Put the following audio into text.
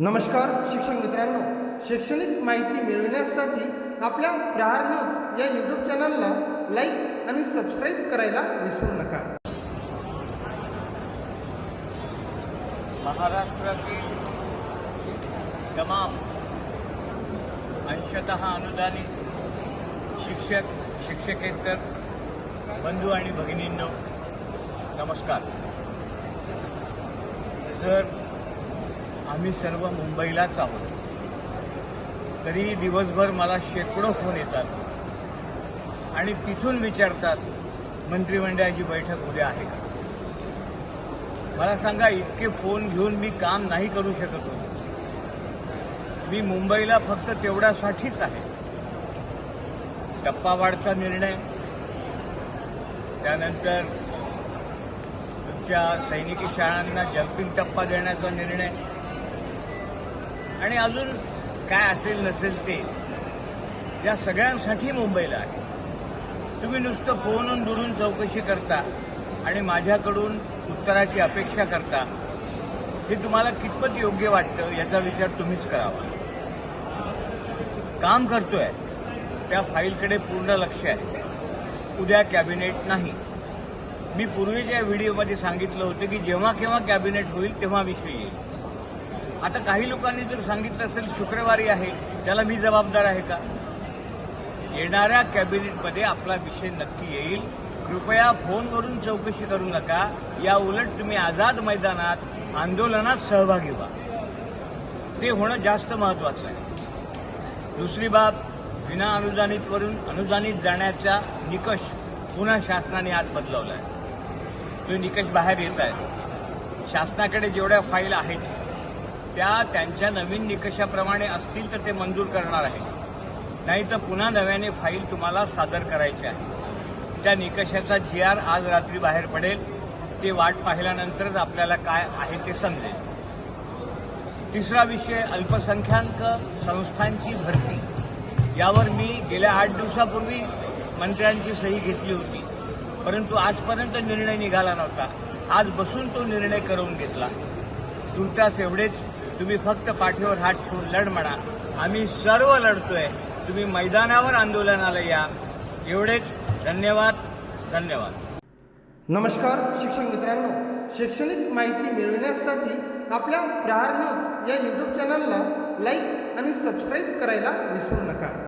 नमस्कार शिक्षक मित्रांनो. शैक्षणिक माहिती मिळविण्यासाठी आपल्या प्रहार न्यूज या यूट्यूब चॅनलला लाईक आणि सबस्क्राईब करायला विसरू नका. महाराष्ट्रातील तमाम अंशत अनुदानित शिक्षक शिक्षकेतर बंधू आणि भगिनींनो नमस्कार. सर आम्ही सर्व मुंबईलाच आहोत. तरी दिवसभर मला शेकडो फोन येतात. आणि तिथून विचारतात मंत्रिमंडळाची बैठक उद्या आहे का? मला सांगा इतके फोन घेऊन मी काम नाही करू शकत होतो. मी मुंबईला फक्त तेवढ्यासाठीच आहे. टप्पावाढचा निर्णय. त्यानंतर तुमच्या सैनिकी शाळांना जम्पिंग टप्पा देण्याचा निर्णय. आणि अजून काय असेल नसेल ते या सगळ्यांसाठी मुंबईला आहे. तुम्ही नुसतं फोनून दुरून चौकशी करता आणि माझ्याकडून उत्तराची अपेक्षा करता हे तुम्हाला कितपत योग्य वाटतं याचा विचार तुम्हीच करावा. काम करतोय. त्या फाईलकडे पूर्ण लक्ष आहे. उद्या कॅबिनेट नाही. मी पूर्वीच्या व्हिडिओमध्ये सांगितलं होतं की जेव्हा केव्हा कॅबिनेट होईल तेव्हा विषय येईल. आता काही लोकांनी जर सांगितलं असेल शुक्रवारी आहे त्याला मी जबाबदार आहे का? येणाऱ्या कॅबिनेटमध्ये आपला विषय नक्की येईल. कृपया फोनवरून चौकशी करू नका. या उलट तुम्ही आझाद मैदानात आंदोलनात सहभागी व्हा. ते होणं जास्त महत्वाचं आहे. दुसरी बाब विना अनुदानितवरून अनुदानित जाण्याचा निकष पुन्हा शासनाने आज बदलवला आहे तो निकष बाहेर येत आहे. शासनाकडे जेवढ्या फाईल आहेत त्या त्यांच्या नवीन निकषाप्रमाणे असतील तर ते मंजूर करणार आहे नाही तर पुन्हा नव्याने फाईल तुम्हाला सादर करायची आहे. त्या निकषाचा जी आर आज रात्री बाहेर पडेल. ते वाट पाहिल्यानंतरच आपल्याला काय आहे ते समजेल. तिसरा विषय अल्पसंख्याक संस्थांची भरती. यावर मी गेल्या आठ दिवसापूर्वी मंत्र्यांची सही घेतली होती. परंतु आजपर्यंत निर्णय निघाला नव्हता. आज बसून तो निर्णय करून घेतला. तुर्तास एवढेच तुम्ही फक्त पाठीवर हात ठेवून लढ म्हणा. आम्ही सर्व लढतोय. तुम्ही मैदानावर आंदोलनाला या. एवढेच. धन्यवाद. धन्यवाद. नमस्कार शिक्षक मित्रांनो. शैक्षणिक माहिती मिळविण्यासाठी आपल्या प्रहार न्यूज या यूट्यूब चॅनलला लाईक आणि सबस्क्राईब करायला विसरू नका.